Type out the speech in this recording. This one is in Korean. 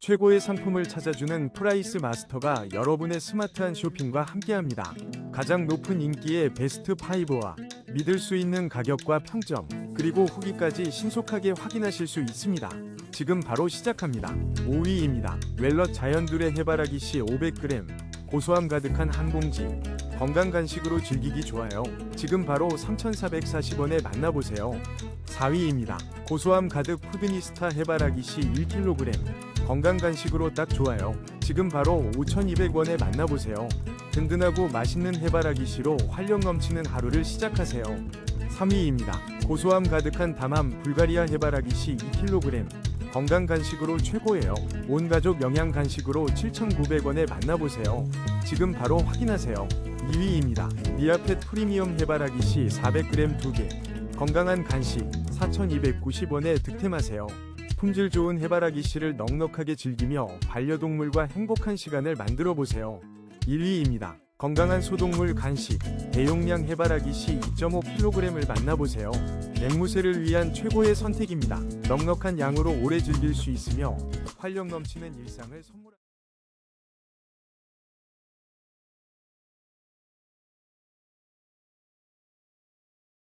최고의 상품을 찾아주는 프라이스 마스터가 여러분의 스마트한 쇼핑과 함께합니다. 가장 높은 인기의 베스트 5와 믿을 수 있는 가격과 평점, 그리고 후기까지 신속하게 확인하실 수 있습니다. 지금 바로 시작합니다. 5위입니다. 웰럿 자연두레 해바라기 씨 500g 고소함 가득한 한 봉지 건강 간식으로 즐기기 좋아요. 지금 바로 3,440원에 만나보세요. 4위입니다. 고소함 가득 푸드니스타 해바라기 씨 1kg 건강 간식으로 딱 좋아요. 지금 바로 5,200원에 만나보세요. 든든하고 맛있는 해바라기 씨로 활력 넘치는 하루를 시작하세요. 3위입니다. 고소함 가득한 담함 불가리아 해바라기 씨 2kg 건강 간식으로 최고예요. 온 가족 영양 간식으로 7,900원에 만나보세요. 지금 바로 확인하세요. 2위입니다. 리아펫 프리미엄 해바라기 씨 400g 2개 건강한 간식 4,290원에 득템하세요. 품질 좋은 해바라기 씨를 넉넉하게 즐기며 반려동물과 행복한 시간을 만들어 보세요. 1위입니다. 건강한 소동물 간식 대용량 해바라기 씨 2.5kg을 만나보세요. 앵무새를 위한 최고의 선택입니다. 넉넉한 양으로 오래 즐길 수 있으며 활력 넘치는 일상을 선물